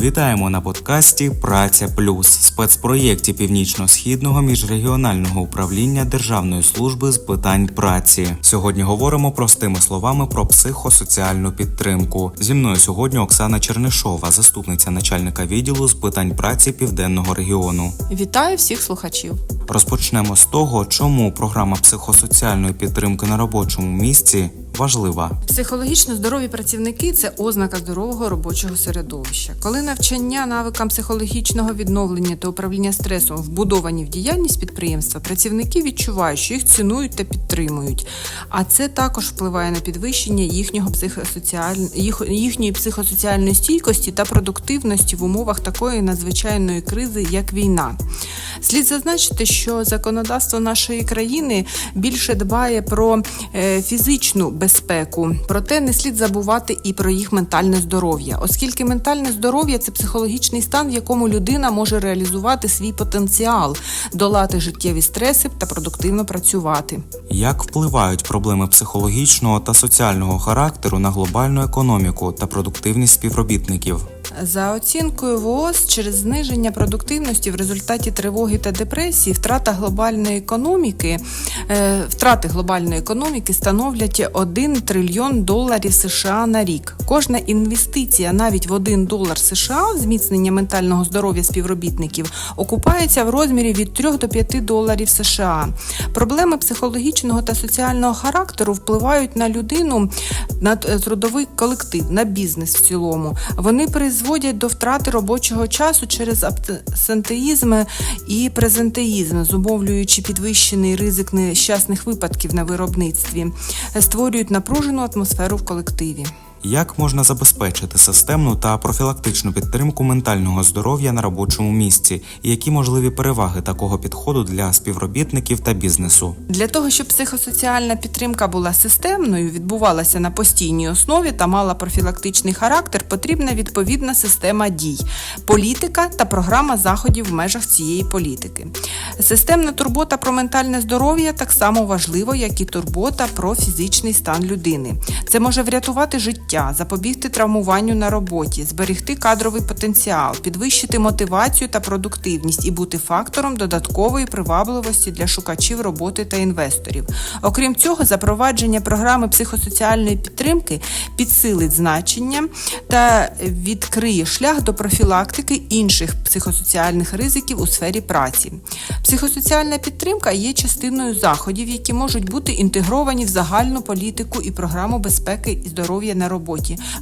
Вітаємо на подкасті Праця Плюс спецпроєкті Північно-східного міжрегіонального управління Державної служби з питань праці. Сьогодні говоримо простими словами про психосоціальну підтримку. Зі мною сьогодні Оксана Чернишова, заступниця начальника відділу з питань праці південного регіону. Вітаю всіх слухачів. Розпочнемо з того, чому програма психосоціальної підтримки на робочому місці важлива. Психологічно здорові працівники це ознака здорового робочого середовища. Коли навчання навикам психологічного відновлення та управління стресом вбудовані в діяльність підприємства, працівники відчувають, що їх цінують та підтримують. А це також впливає на підвищення їхнього психосоціаль... їх... їхньої психосоціальної стійкості та продуктивності в умовах такої надзвичайної кризи, як війна. Слід зазначити, що законодавство нашої країни більше дбає про е, фізичну безпеку, проте не слід забувати і про їх ментальне здоров'я, оскільки ментальне здоров'я це психологічний стан, в якому людина може реалізувати свій потенціал, долати життєві стреси та продуктивно працювати. Як впливають проблеми психологічного та соціального характеру на глобальну економіку та продуктивність співробітників? За оцінкою ВООЗ, через зниження продуктивності в результаті тривоги та депресії, втрата глобальної економіки, е, втрати глобальної економіки становлять 1 трильйон доларів США на рік. Кожна інвестиція навіть в 1 долар США в зміцнення ментального здоров'я співробітників окупається в розмірі від 3 до 5 доларів США. Проблеми психологічного та соціального характеру впливають на людину, на трудовий колектив, на бізнес в цілому. Вони призводять до втрати робочого часу через абсентеїзм і презентеїзм, зумовлюючи підвищений ризик нещасних випадків на виробництві, створюють напружену атмосферу в колективі. Як можна забезпечити системну та профілактичну підтримку ментального здоров'я на робочому місці, і які можливі переваги такого підходу для співробітників та бізнесу? Для того, щоб психосоціальна підтримка була системною, відбувалася на постійній основі та мала профілактичний характер, потрібна відповідна система дій, політика та програма заходів в межах цієї політики. Системна турбота про ментальне здоров'я так само важливо, як і турбота про фізичний стан людини. Це може врятувати життя життя, запобігти травмуванню на роботі, зберегти кадровий потенціал, підвищити мотивацію та продуктивність і бути фактором додаткової привабливості для шукачів роботи та інвесторів. Окрім цього, запровадження програми психосоціальної підтримки підсилить значення та відкриє шлях до профілактики інших психосоціальних ризиків у сфері праці. Психосоціальна підтримка є частиною заходів, які можуть бути інтегровані в загальну політику і програму безпеки і здоров'я на роботі.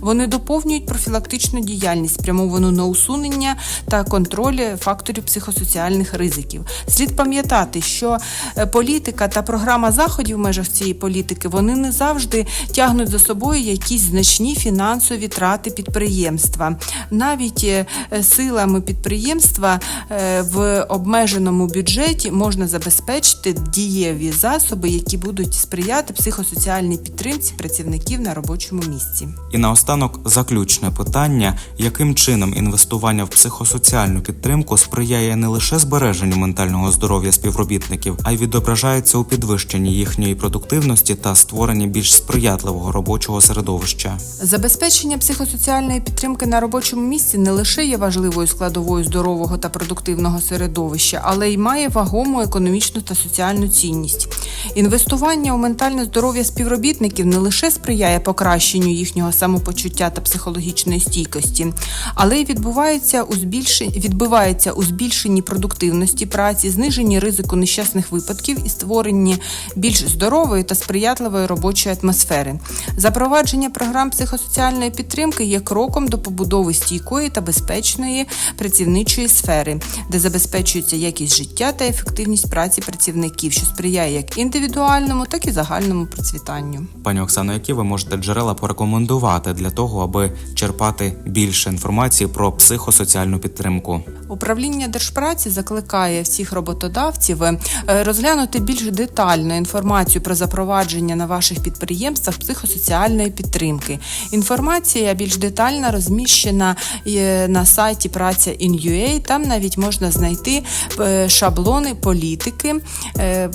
Вони доповнюють профілактичну діяльність, спрямовану на усунення та контроль факторів психосоціальних ризиків. Слід пам'ятати, що е, політика та програма заходів в межах цієї політики вони не завжди тягнуть за собою якісь значні фінансові трати підприємства. Навіть е, силами підприємства е, в обмеженому бюджеті можна забезпечити дієві засоби, які будуть сприяти психосоціальній підтримці працівників на робочому місці. І наостанок заключне питання: яким чином інвестування в психосоціальну підтримку сприяє не лише збереженню ментального здоров'я співробітників, а й відображається у підвищенні їхньої продуктивності та створенні більш сприятливого робочого середовища. Забезпечення психосоціальної підтримки на робочому місці не лише є важливою складовою здорового та продуктивного середовища, але й має вагому економічну та соціальну цінність. Інвестування у ментальне здоров'я співробітників не лише сприяє покращенню їхнього самопочуття та психологічної стійкості, але й відбувається у збільшенні, відбивається у збільшенні продуктивності праці, зниженні ризику нещасних випадків і створенні більш здорової та сприятливої робочої атмосфери. Запровадження програм психосоціальної підтримки є кроком до побудови стійкої та безпечної працівничої сфери, де забезпечується якість життя та ефективність праці працівників, що сприяє як індивідуальному, так і загальному процвітанню. Пані Оксано, які ви можете джерела порекомендувати для того, аби черпати більше інформації про психосоціальну підтримку? Управління держпраці закликає всіх роботодавців е, розглянути більш детально інформацію про запровадження на ваших підприємствах психосоціальної підтримки. Інформація більш детальна розміщена е, на сайті праця Праця.in.ua. Там навіть можна знайти е, шаблони політики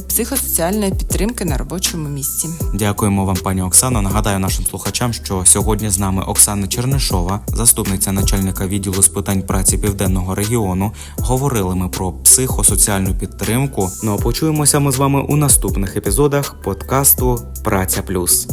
психосоціальної підтримки на робочому місці. Дякуємо вам, пані Оксано. Нагадаю нашим слухачам, що сьогодні з нами Оксана Чернишова, заступниця начальника відділу з питань праці південного регіону. Говорили ми про психосоціальну підтримку. Ну а почуємося ми з вами у наступних епізодах подкасту Праця Плюс.